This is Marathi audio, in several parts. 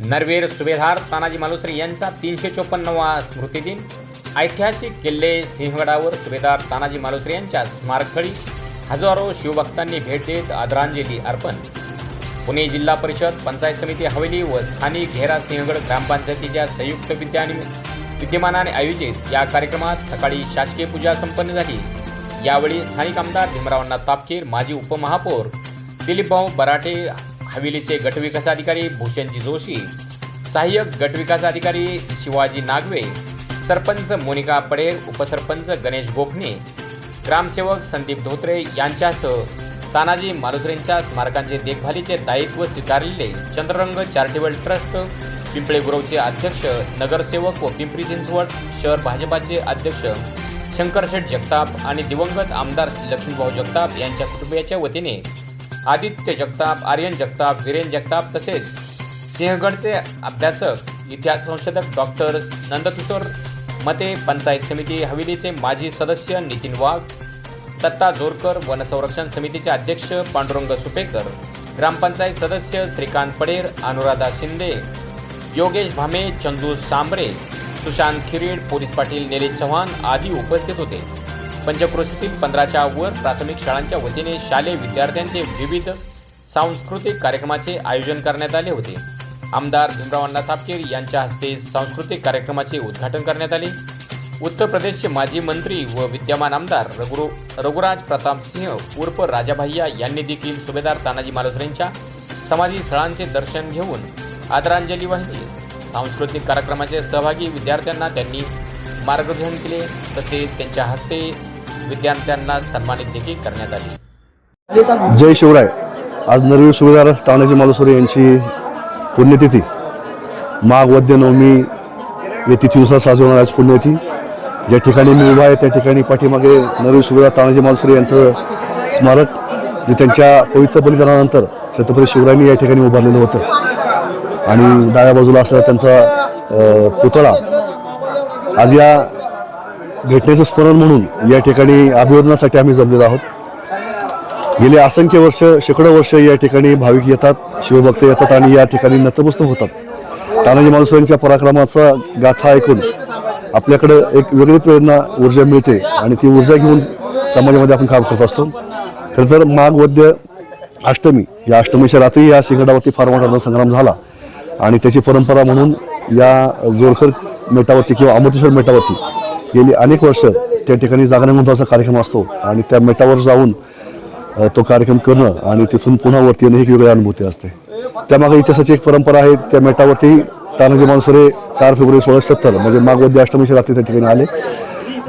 नरवीर सुभेदार तानाजी मालुसरे यांचा तीनशे चोपन्नवा स्मृतिदिन ऐतिहासिक किल्ले सिंहगडावर सुभेदार तानाजी मालुसरे यांच्या स्मारकस्थळी हजारो शिवभक्तांनी भेट देत आदरांजली अर्पण. पुणे जिल्हा परिषद पंचायत समिती हवेली व स्थानिक घेरा सिंहगड ग्रामपंचायतीच्या संयुक्त विद्यानि विद्यमानाने आयोजित या कार्यक्रमात सकाळी शासकीय पूजा संपन्न झाली. यावेळी स्थानिक आमदार भीमरावांना तापकीर माजी उपमहापौर दिलीपभाऊ बराटे हवेलीचे गटविकास अधिकारी भूषणजी जोशी सहाय्यक गटविकास अधिकारी शिवाजी नागवे सरपंच मोनिका पडेल उपसरपंच गणेश गोखणे ग्रामसेवक संदीप धोत्रे यांच्यासह तानाजी मालुसरेंच्या स्मारकांचे देखभालीचे दायित्व स्वीकारलेले चंद्ररंग चॅरिटेबल ट्रस्ट पिंपळे गुरवचे अध्यक्ष नगरसेवक व पिंपरी चिंचवड शहर भाजपाचे अध्यक्ष शंकरशेठ जगताप आणि दिवंगत आमदार लक्ष्मीभाऊ जगताप यांच्या कुटुंबियाच्या वतीने आदित्य जगताप आर्यन जगताप वीरेन जगताप तसेच सिंहगडचे अभ्यासक इतिहास संशोधक डॉक्टर नंदकिशोर मते पंचायत समिती हवेलीचे माजी सदस्य नितीन वाघ दत्ता जोरकर वनसंरक्षण समितीचे अध्यक्ष पांडुरंग सुपेकर ग्रामपंचायत सदस्य श्रीकांत पडेर अनुराधा शिंदे योगेश भामे चंदू सांबरे सुशांत खिरीड पोलीस पाटील निलेश चव्हाण आदी उपस्थित होते. पंचक्रोशीतील पंधराच्या वर प्राथमिक शाळांच्या वतीने शालेय विद्यार्थ्यांचे विविध सांस्कृतिक कार्यक्रमाचे आयोजन करण्यात आले होते. आमदार भीमराव थापकीर यांच्या हस्ते सांस्कृतिक कार्यक्रमाचे उद्घाटन करण्यात आले. उत्तर प्रदेशचे माजी मंत्री व विद्यमान आमदार रघुरू रघुराज प्रताप सिंह उर्फ राजाभाईया यांनी देखील सुभेदार तानाजी मालुसरेंच्या समाधी स्थळांचे दर्शन घेऊन आदरांजली वाहिली. सांस्कृतिक कार्यक्रमाचे सहभागी विद्यार्थ्यांना त्यांनी मार्गदर्शन केले. तसेच त्यांच्या हस्ते विद्यार्थ्यांना सन्मानित देखील करण्यात आली. जय शिवराय. आज नरवीर सुभेदार तानाजी मालुसरे यांची पुण्यतिथी. माघ वद्य नवमी या तिथीनुसार साजरी होणार आज पुण्यतिथी. ज्या ठिकाणी मी उभा आहे त्या ठिकाणी पाठीमागे नरवीर सुभेदार तानाजी मालुसरे यांचं स्मारक जे त्यांच्या पवित्र बलिदानानंतर छत्रपती शिवरायांनी या ठिकाणी उभारलेलं होतं. आणि डाव्या बाजूला असलेला त्यांचा पुतळा आज या घटनेचं स्मरण म्हणून या ठिकाणी अभिवादनासाठी आम्ही जमलेलो आहोत. गेले असंख्य वर्ष शेकडो वर्ष या ठिकाणी भाविक येतात शिवभक्त येतात आणि या ठिकाणी नतमस्तक होतात. तानाजी मालुसरांच्या पराक्रमाचा गाथा ऐकून आपल्याकडं एक वेगळी प्रेरणा ऊर्जा मिळते आणि ती ऊर्जा घेऊन समाजामध्ये आपण काम करत असतो. खरं तर माघ वद्य अष्टमी या अष्टमीच्या रात्री या सिंगडावरती फार मोठा संग्राम झाला आणि त्याची परंपरा म्हणून या जोरखर मेटावरती किंवा अमृतेश्वर मेटावरती गेली अनेक वर्ष त्या ठिकाणी जागरण महत्त्वाचा कार्यक्रम असतो आणि त्या मेटावर जाऊन तो कार्यक्रम करणं आणि तिथून पुन्हा वरती येणं ही एक वेगळी अनुभूती असते. त्यामागे इतिहासाची एक परंपरा आहे त्या मेटावरती तानाजी मानसुरे चार फेब्रुवारी सोळाशे सत्तर म्हणजे माघवद्य अष्टमीच्या रात्री त्या ठिकाणी आले.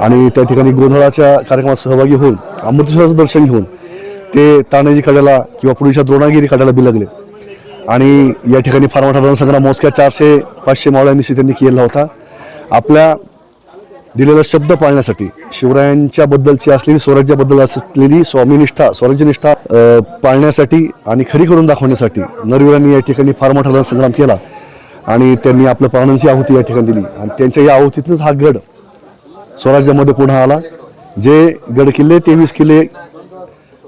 आणि त्या ठिकाणी गोंधळाच्या कार्यक्रमात सहभागी होऊन अमृतेश्वराचं दर्शन घेऊन ते तानाजी कड्याला किंवा पुढीच्या द्रोणागिरी कड्याला बिलगले आणि या ठिकाणी फार मोठा रणसंग्राम मोजक्या चारशे पाचशे मावळ्यांनी त्यांनी केला होता. आपल्या दिलेला शब्द पाळण्यासाठी शिवरायांच्या बद्दलची असलेली स्वराज्याबद्दल असलेली स्वामीनिष्ठा स्वराज्यनिष्ठा पाळण्यासाठी आणि खरी करून दाखवण्यासाठी नरवीरांनी या ठिकाणी फार मोठा संग्राम केला. आणि त्यांनी आपल्या प्राणांची आहुती या ठिकाणी दिली. आणि त्यांच्या या आहुतीतूनच हा गड स्वराज्यामध्ये पुन्हा आला. जे गड किल्ले तेवीस किल्ले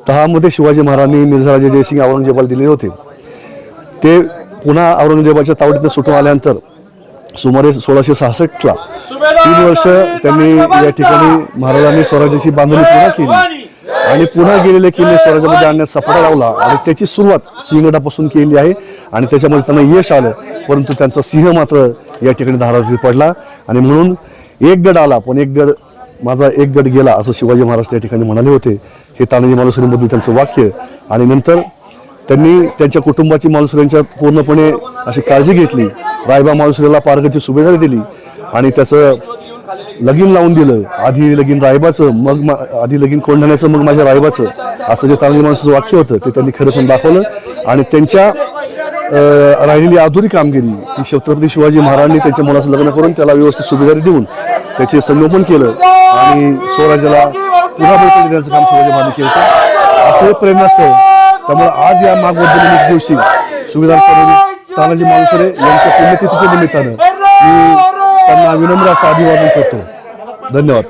तहामध्ये शिवाजी महाराजांनी मिर्झाराजे जयसिंग औरंगजेबाला दिलेले होते. ते पुन्हा औरंगजेबाच्या तावडीतून सुटून आल्यानंतर सुमारे सोळाशे सहासष्टला तीन वर्ष त्यांनी या ठिकाणी महाराजांनी स्वराज्याची बांधणी पुन्हा केली. आणि पुन्हा गेलेले किल्ले स्वराज्यामध्ये आणण्यात सफाळा लावला. आणि त्याची सुरुवात सिंहगडापासून केली आहे. आणि त्याच्यामध्ये त्यांना यश आलं. परंतु त्यांचा सिंह मात्र या ठिकाणी धारावरती पडला. आणि म्हणून एक गड आला पण एक गड माझा एक गड गेला असं शिवाजी महाराज त्या ठिकाणी म्हणाले होते. हे तानाजी मालुसरीबद्दल त्यांचं वाक्य. आणि नंतर त्यांनी त्यांच्या कुटुंबाची मालुसऱ्यांच्या पूर्णपणे अशी काळजी घेतली. रायबा मालुसऱ्याला पारगची सुभेदारी दिली आणि त्याचं लगीन लावून दिलं. आधी लगीन रायबाचं मग आधी लगीन कोंढण्याचं मग माझ्या रायबाचं. असं जे तानाजी माणसाचं वाक्य होतं ते त्यांनी खरं पण दाखवलं. आणि त्यांच्या राहिलेली अधुरी कामगिरी ती छत्रपती शिवाजी महाराजांनी त्यांच्या मुलाचं लग्न करून त्याला व्यवस्थित सुभेदारी देऊन त्याचे संगोपन केलं आणि स्वराज्याला पुन्हा बळकटी देण्याचं काम शिवाजी महाराजांनी केलं असं हे प्रेरणास्थळ त्यामुळे आज या मागबद्दल दिवशी सुभेदार करून तानाजी मालुसरे यांच्या पुण्यतिथीच्या निमित्तानं मी त्यांना विनम्र असं अभिवादन करतो. धन्यवाद.